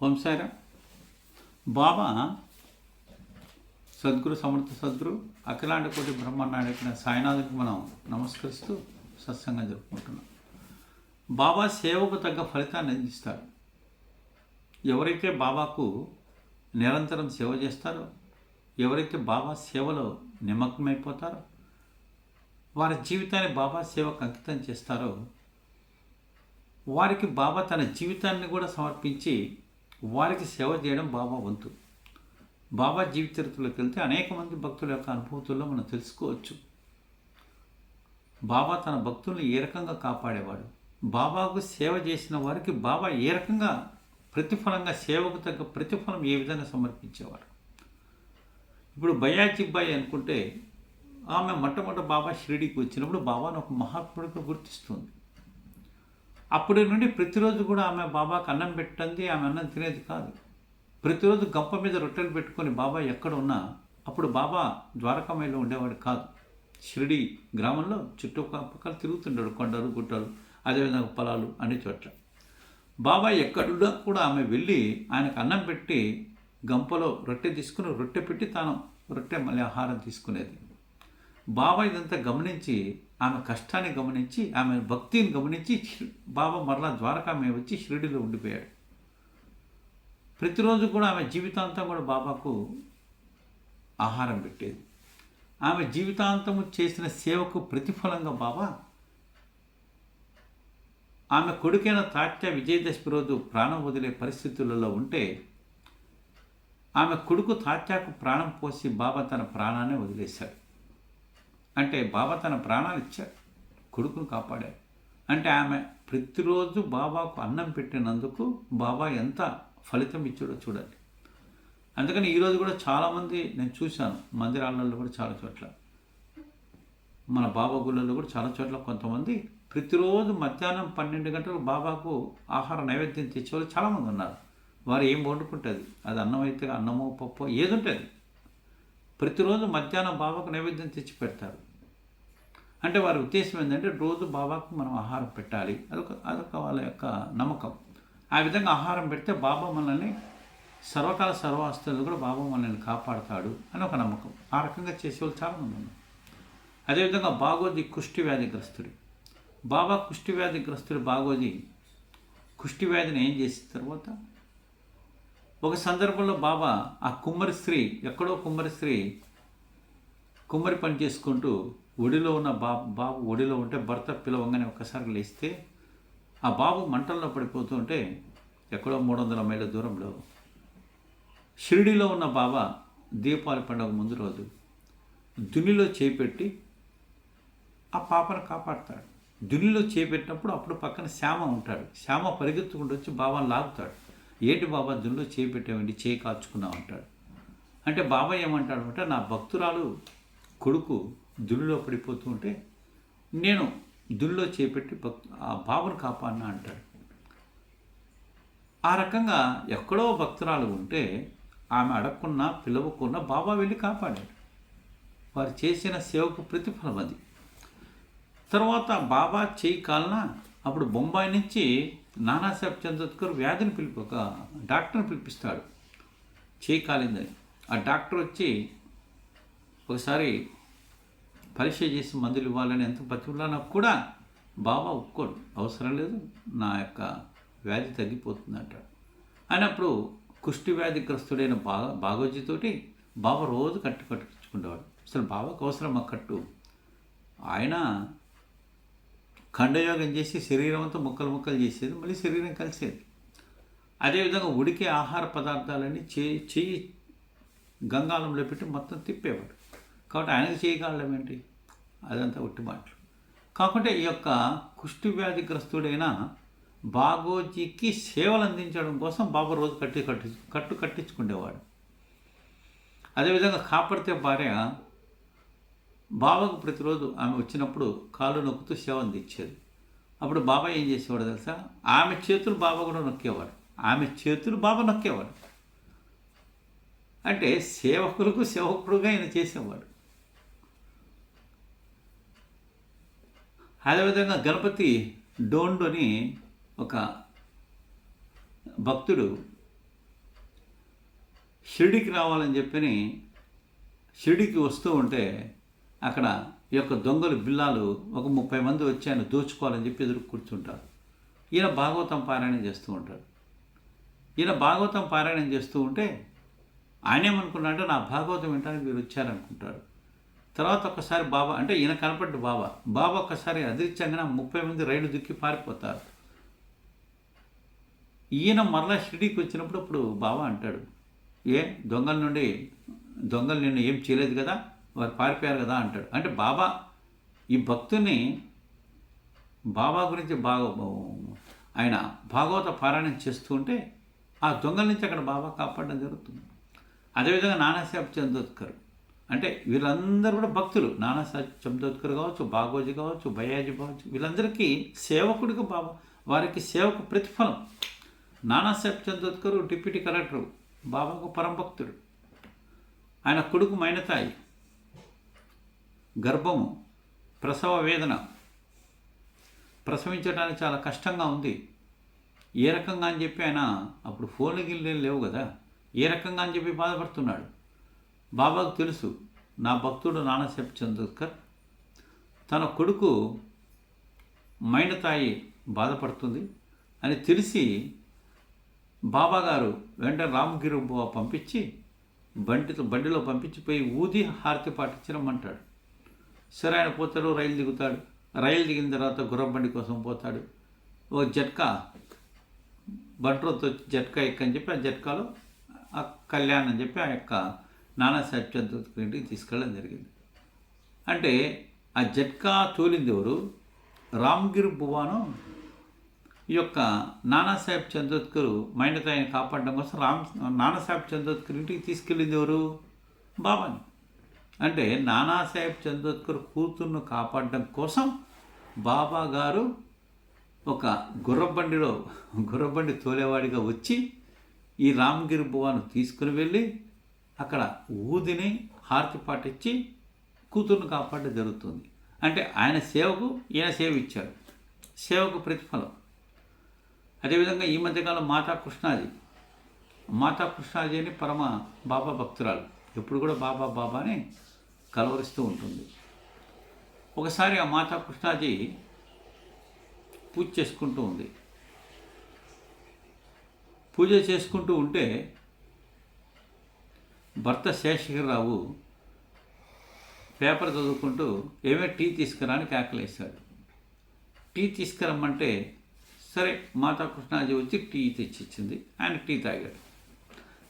వంశారా బాబా సద్గురు సమర్థ సద్గురు అఖిలాండ కోటి బ్రహ్మాండాడిన సాయినాథునికి మనం నమస్కరిస్తూ సత్సంగం జరుపుకుంటున్నాం. బాబా సేవకు తగ్గ ఫలితాన్ని అందిస్తాడు ఎవరైతే బాబాకు నిరంతరం సేవ చేస్తారో ఎవరైతే బాబా సేవలో నిమగ్నమైపోతారో వారి జీవితాన్ని బాబా సేవకు అంకితం చేస్తారో వారికి బాబా తన జీవితాన్ని కూడా సమర్పించి వారికి సేవ చేయడం బాబా వంతు. బాబా జీవిత చరిత్రలోకి వెళ్తే అనేక మంది భక్తుల యొక్క అనుభూతుల్లో మనం తెలుసుకోవచ్చు. బాబా తన భక్తుల్ని ఏ రకంగా కాపాడేవాడు? బాబాకు సేవ చేసిన వారికి బాబా ఏ రకంగా ప్రతిఫలంగా సేవకు తగ్గ ప్రతిఫలం ఏ విధంగా సమర్పించేవాడు ఇప్పుడు బయాచిబ్బాయి అనుకుంటే ఆమె మొట్టమొదటి బాబా షిరిడీకి వచ్చినప్పుడు బాబాను ఒక మహాత్ముడిగా గుర్తిస్తుంది. అప్పటి నుండి ప్రతిరోజు కూడా ఆమె బాబాకు అన్నం పెట్టండి ఆమె అన్నం తినేది కాదు. ప్రతిరోజు గంప మీద రొట్టెలు పెట్టుకొని బాబా ఎక్కడ ఉన్నా అప్పుడు బాబా ద్వారకామయ్యలో ఉండేవాడు కాదు. షిరిడి గ్రామంలో చుట్టుపక్కల తిరుగుతుంటాడు కొండలు గుట్టలు అదేవిధంగా పొలాలు అన్ని చోట్ల. బాబా ఎక్కడున్నా కూడా ఆమె వెళ్ళి ఆయనకు అన్నం పెట్టి గంపలో రొట్టె తీసుకుని రొట్టె పెట్టి తాను రొట్టె మళ్ళీ ఆహారం తీసుకునేది. బాబా ఇదంతా గమనించి ఆమె కష్టాన్ని గమనించి ఆమె భక్తిని గమనించి బాబా మరలా ద్వారకామే వచ్చి షిరిడిలో ఉండిపోయాడు. ప్రతిరోజు కూడా ఆమె జీవితాంతం కూడా బాబాకు ఆహారం పెట్టేది. ఆమె జీవితాంతము చేసిన సేవకు ప్రతిఫలంగా బాబా ఆమె కొడుకైన తాత్య విజయదశమి రోజు ప్రాణం వదిలే పరిస్థితులలో ఉంటే ఆమె కొడుకు తాత్యాకు ప్రాణం పోసి బాబా తన ప్రాణాన్ని వదిలేశాడు. అంటే బాబా తన ప్రాణాలు ఇచ్చాడు కొడుకును కాపాడాడు అంటే ఆమె ప్రతిరోజు బాబాకు అన్నం పెట్టినందుకు బాబా ఎంత ఫలితం ఇచ్చాడో చూడండి అందుకని ఈరోజు కూడా చాలామంది నేను చూశాను. మందిరాలలో కూడా చాలా చోట్ల. మన బాబా గుళ్ళల్లో కూడా చాలా చోట్ల కొంతమంది ప్రతిరోజు మధ్యాహ్నం పన్నెండు గంటలు బాబాకు ఆహార నైవేద్యం తెచ్చేవాళ్ళు చాలామంది ఉన్నారు. వారు ఏం వండుకుంటుంది? అది అన్నం అయితే అన్నమో పప్పు ఏది ఉంటుంది ప్రతిరోజు మధ్యాహ్నం బాబాకు నైవేద్యం తెచ్చి పెడతారు. అంటే వారి ఉద్దేశం ఏంటంటే రోజు బాబాకు మనం ఆహారం పెట్టాలి. అదొక అదొక వాళ్ళ యొక్క నమ్మకం. ఆ విధంగా ఆహారం పెడితే బాబా మనల్ని సర్వకాల సర్వాస్తులు కూడా బాబా మనల్ని కాపాడుతాడు అని ఒక నమ్మకం. ఆ రకంగా చేసేవాళ్ళు చాలామంది ఉన్నారు. అదేవిధంగా బాగోది కుష్టి వ్యాధిగ్రస్తుడు. బాబా కుష్టి వ్యాధిగ్రస్తుడు బాగోది కుష్టి వ్యాధిని ఏం చేసిన తర్వాత ఒక సందర్భంలో బాబా ఆ కుమ్మరి స్త్రీ ఎక్కడో కుమ్మరి స్త్రీ కుమ్మరి పని చేసుకుంటూ ఒడిలో ఉన్న బాబు బాబు ఒడిలో ఉంటే భర్త పిలవంగానే ఒక్కసారి లేస్తే ఆ బాబు మంటల్లో పడిపోతుంటే ఎక్కడో మూడు వందల మైళ్ళ దూరంలో షిరిడిలో ఉన్న బాబా దీపావళి పండుగ ముందు రోజు దునిలో చేపెట్టి ఆ పాపను కాపాడతాడు. దునిలో చేపెట్టినప్పుడు అప్పుడు పక్కన శ్యామ ఉంటాడు. శ్యామ పరిగెత్తుకుంటూ వచ్చి బాబాను లాగుతాడు. ఏంటి బాబా దున్లో చేయి పెట్టామండి చేయి కాచుకున్నావు అంటాడు. అంటే బాబా ఏమంటాడు అంటే నా భక్తురాలు కొడుకు దుల్లో పడిపోతూ ఉంటే నేను దుల్లో చేపెట్టి భక్ ఆ బాబును కాపాడినా అంటాడు. ఆ రకంగా ఎక్కడో భక్తురాలు ఉంటే ఆమె అడగకున్నా పిలవకున్నా బాబా వెళ్ళి కాపాడాడు. వారు చేసిన సేవకు ప్రతిఫలం అది. తర్వాత బాబా చేయి కాలన అప్పుడు బొంబాయి నుంచి నానాసాహెబ్ చంద్రకర్ వ్యాధిని పిలిపి ఒక డాక్టర్ని పిలిపిస్తాడు. చేయి కాలిందని. ఆ డాక్టర్ వచ్చి ఒకసారి పరీక్ష చేసి మందులు ఇవ్వాలని ఎంత బతికున్నా కూడా బాబా ఒప్పుకోడు. అవసరం లేదు నా యొక్క వ్యాధి తగ్గిపోతుంది అంటాడు అయినప్పుడు కుష్టి వ్యాధిగ్రస్తుడైన బాగా బాగోజీతోటి బాబా రోజు కట్టు కట్టుకుండేవాడు. అసలు బాబాకు అవసరం ఆ కట్టు? ఆయన ఖండయోగం చేసి శరీరం అంతా ముక్కలు ముక్కలు చేసేది మళ్ళీ శరీరం కలిసేది. అదేవిధంగా ఉడికే ఆహార పదార్థాలన్నీ చేయి చెయ్యి గంగాళంలో పెట్టి మొత్తం తిప్పేవాడు. కాబట్టి ఆయనకు చేయగలం ఏంటి? అదంతా ఉట్టి మాటలు. కాకుంటే ఈ యొక్క కుష్టి వ్యాధిగ్రస్తుడైన బాగోజీకి సేవలు అందించడం కోసం బాబా రోజు కట్టి కట్టి కట్టు కట్టించుకునేవాడు అదేవిధంగా కాపాడితే భార్య బాబాకు ప్రతిరోజు ఆమె వచ్చినప్పుడు కాళ్ళు నొక్కుతూ సేవను తెచ్చేది. అప్పుడు బాబా ఏం చేసేవాడు తెలుసా? ఆమె చేతులు బాబా కూడా నొక్కేవాడు. ఆమె చేతులు బాబా నొక్కేవాడు. అంటే సేవకులకు సేవకుడుగా ఆయన చేసేవాడు. అదేవిధంగా గణపతి డోండు అని ఒక భక్తుడు షిరిడికి రావాలని చెప్పని షిరిడికి వస్తూ ఉంటే అక్కడ ఈ యొక్క దొంగలు బిల్లాలు ఒక ముప్పై మంది వచ్చి ఆయన దోచుకోవాలని చెప్పి ఎదురు కూర్చుంటారు. ఈయన భాగవతం పారాయణం చేస్తూ ఉంటాడు. ఈయన భాగవతం పారాయణం చేస్తూ ఉంటే ఆయన ఏమనుకున్నాడంటే నా భాగవతం వినడానికి మీరు వచ్చారనుకుంటాడు తర్వాత ఒక్కసారి బాబా అంటే ఈయన కనపడ్డ బాబా బాబా ఒక్కసారి అదృశ్యంగా ముప్పై మంది రైలు దుక్కి పారిపోతారు. ఈయన మరలా షిరిడీకి వచ్చినప్పుడు అప్పుడు బాబా అంటాడు ఏ దొంగల నుండి దొంగలు నిన్ను ఏం చేయలేదు కదా? వారు పారిపోయారు కదా అంటాడు. అంటే బాబా ఈ భక్తుని బాబా గురించి బాగా ఆయన భాగవత పారాయణం చేస్తూ ఉంటే ఆ దొంగల నుంచి అక్కడ బాబా కాపాడడం జరుగుతుంది. అదేవిధంగా నానాసాహెబ్ చందోద్కర్ అంటే వీళ్ళందరూ కూడా భక్తులు. నానాసాహెబ్ చందోద్కర్ కావచ్చు బాగోజీ కావచ్చు బయాజీ కావచ్చు వీళ్ళందరికీ సేవకుడికి బాబా వారికి సేవకు ప్రతిఫలం. నానాసాహెబ్ చందోద్కర్ డిప్యూటీ కలెక్టర్ బాబాకు పరమభక్తుడు. ఆయన కొడుకు మైనతాయి. గర్భము ప్రసవ వేదన. ప్రసవించడానికి చాలా కష్టంగా ఉంది. ఏ రకంగా అని చెప్పి ఆయన అప్పుడు ఫోన్లు గిల్లు లేవు కదా. ఏ రకంగా అని చెప్పి బాధపడుతున్నాడు. బాబాకు తెలుసు నా భక్తుడు నానాసాహెబ్ చంద్రకర్ తన కొడుకు మైనతాయి బాధపడుతుంది అని తెలిసి బాబాగారు వెంట రామగిరి పంపించి బండితో బండిలో పంపించిపోయి ఊది హారతి పాటించరమ్మంటాడు సరే ఆయన పోతాడు రైలు దిగుతాడు. రైలు దిగిన తర్వాత గుర్రబండి కోసం పోతాడు. ఓ జట్కా? బంట్రోతో జట్కా ఎక్కని చెప్పి ఆ జట్కాలో ఆ కళ్యాణ్ అని చెప్పి ఆ యొక్క నానాసాహెబ్ చంద్రకి ఇంటికి తీసుకెళ్ళడం జరిగింది. అంటే ఆ జట్కా తోలింది ఎవరు? రామ్గిర్ బువాను ఈ యొక్క నానాసాహెబ్ చందోద్కర్ ఆయన కాపాడడం కోసం రామ్ నానాసాహెబ్ చందోద్కర్ ఇంటికి తీసుకెళ్ళింది ఎవరు? బాబాని. అంటే నానాసాహెబ్ చందోద్కర్ కూతుర్ను కాపాడడం కోసం బాబా గారు ఒక గుర్రబండిలో గుర్రబండి తోలేవాడిగా వచ్చి ఈ రామగిరి బువాను తీసుకుని వెళ్ళి అక్కడ ఊదిని హారతి పాటించి కూతుర్ను కాపాడడం జరుగుతుంది. అంటే ఆయన సేవకు ఈయన సేవ ఇచ్చాడు. సేవకు ప్రతిఫలం. అదేవిధంగా ఈ మధ్యకాలం మాతా కృష్ణాజీ మాతా కృష్ణాజీ అని పరమ బాబా భక్తురాలు. ఎప్పుడు కూడా బాబా బాబాని కలవరిస్తూ ఉంటుంది. ఒకసారి ఆ మాతా కృష్ణాజీ పూజ చేసుకుంటూ ఉంది. పూజ చేసుకుంటూ ఉంటే భర్త శేషగిరిరావు పేపర్ చదువుకుంటూ ఏమే టీ తీసుకురా అని కేకలేశాడు టీ తీసుకురమ్మంటే సరే మాతా కృష్ణాజీ వచ్చి టీ తెచ్చిచ్చింది ఆయన టీ తాగాడు.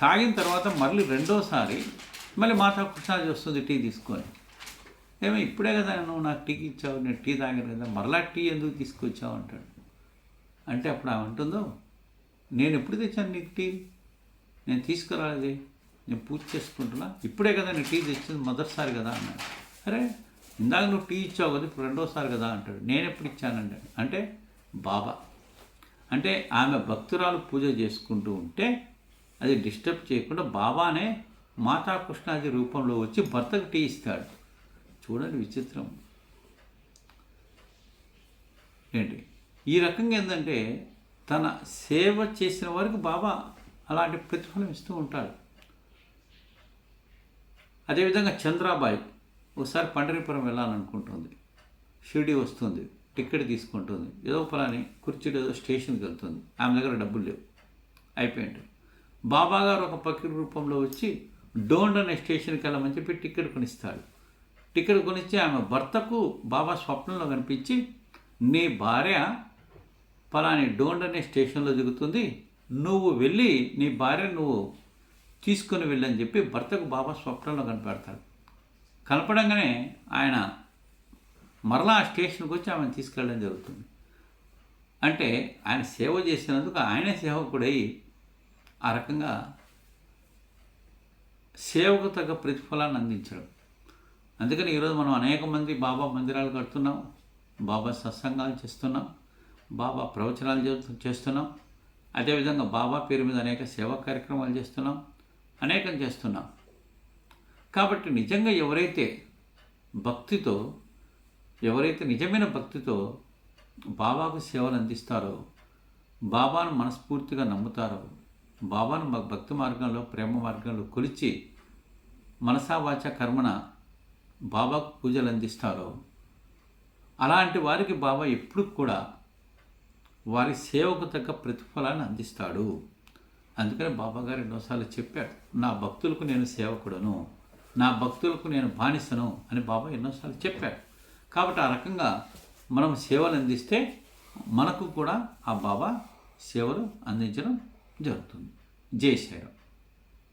తాగిన తర్వాత మళ్ళీ రెండోసారి మళ్ళీ మాతా కృష్ణాజీ వస్తుంది టీ తీసుకొని. ఏమో ఇప్పుడే కదా నువ్వు నాకు టీకి ఇచ్చావు నేను టీ తాగాను కదా మరలా టీ ఎందుకు తీసుకొచ్చావు అంటాడు. అంటే అప్పుడు ఆమె ఉంటుందో నేను ఎప్పుడు తెచ్చాను నీకు టీ? నేను తీసుకురాలేదే నేను పూజ చేసుకుంటున్నా. ఇప్పుడే కదా నేను టీ తెచ్చింది మొదటిసారి కదా అన్నాడు. అరే ఇందాక నువ్వు టీ ఇచ్చావు కదా ఇప్పుడు రెండోసారి కదా అంటాడు. నేను ఎప్పుడు ఇచ్చానండి అంటే బాబా. అంటే ఆమె భక్తురాలు పూజ చేసుకుంటూ ఉంటే అది డిస్టర్బ్ చేయకుండా బాబానే మాతా కృష్ణాది రూపంలో వచ్చి భర్తకు టీ ఇస్తాడు. చూడండి విచిత్రం. ఏంటి? ఈ రకంగా ఏంటంటే తన సేవ చేసిన వారికి బాబా అలాంటి ప్రతిఫలం ఇస్తూ ఉంటాడు. అదేవిధంగా చంద్రాబాయి ఒకసారి పండరీపురం వెళ్ళాలనుకుంటుంది. షిరిడి వస్తుంది టికెట్ తీసుకుంటుంది. ఏదో పలాని కుర్చీలో ఏదో స్టేషన్కి వెళ్తుంది. ఆమె దగ్గర డబ్బులు లేవు. అయిపోయింది. బాబా గారు ఒక పక్కి రూపంలో వచ్చి డోండ్ అనే స్టేషన్కి వెళ్ళమని చెప్పి టికెట్ కొనిస్తాడు. టికెట్ కొనిచ్చి ఆమె భర్తకు బాబా స్వప్నంలో కనిపించి నీ భార్య పలాని డోండ్ అనే స్టేషన్లో దిగుతుంది. నువ్వు వెళ్ళి నీ భార్య నువ్వు తీసుకొని వెళ్ళని చెప్పి భర్తకు బాబా స్వప్నంలో కనపడతాడు. కనపడంగానే ఆయన మరలా ఆ స్టేషన్కి వచ్చి ఆమెను తీసుకెళ్ళడం జరుగుతుంది. అంటే ఆయన సేవ చేసినందుకు ఆయనే సేవకుడై ఆ రకంగా సేవకు తగ్గ ప్రతిఫలాన్ని అందించడం. అందుకని ఈరోజు మనం అనేక మంది బాబా మందిరాలు కడుతున్నాం బాబా సత్సంగాలు చేస్తున్నాం బాబా ప్రవచనాలు చేస్తున్నాం అదేవిధంగా బాబా పేరు మీద అనేక సేవా కార్యక్రమాలు చేస్తున్నాం అనేకం చేస్తున్నాం. కాబట్టి నిజంగా ఎవరైతే భక్తితో ఎవరైతే నిజమైన భక్తితో బాబాకు సేవలు అందిస్తారో బాబాను మనస్ఫూర్తిగా నమ్ముతారో బాబాను మా భక్తి మార్గంలో ప్రేమ మార్గంలో కొలిచి మనసా కర్మణ బాబాకు పూజలు అందిస్తారో అలాంటి వారికి బాబా ఎప్పుడు కూడా వారి సేవకు తగ్గ ప్రతిఫలాన్ని అందిస్తాడు. అందుకని బాబా గారు ఎన్నోసార్లు చెప్పాడు నా భక్తులకు నేను సేవకుడను నా భక్తులకు నేను బానిసను అని బాబా ఎన్నోసార్లు చెప్పాడు కాబట్టి ఆ రకంగా మనం సేవలు అందిస్తే మనకు కూడా ఆ బాబా సేవలు అందించడం じゃあ、J よ。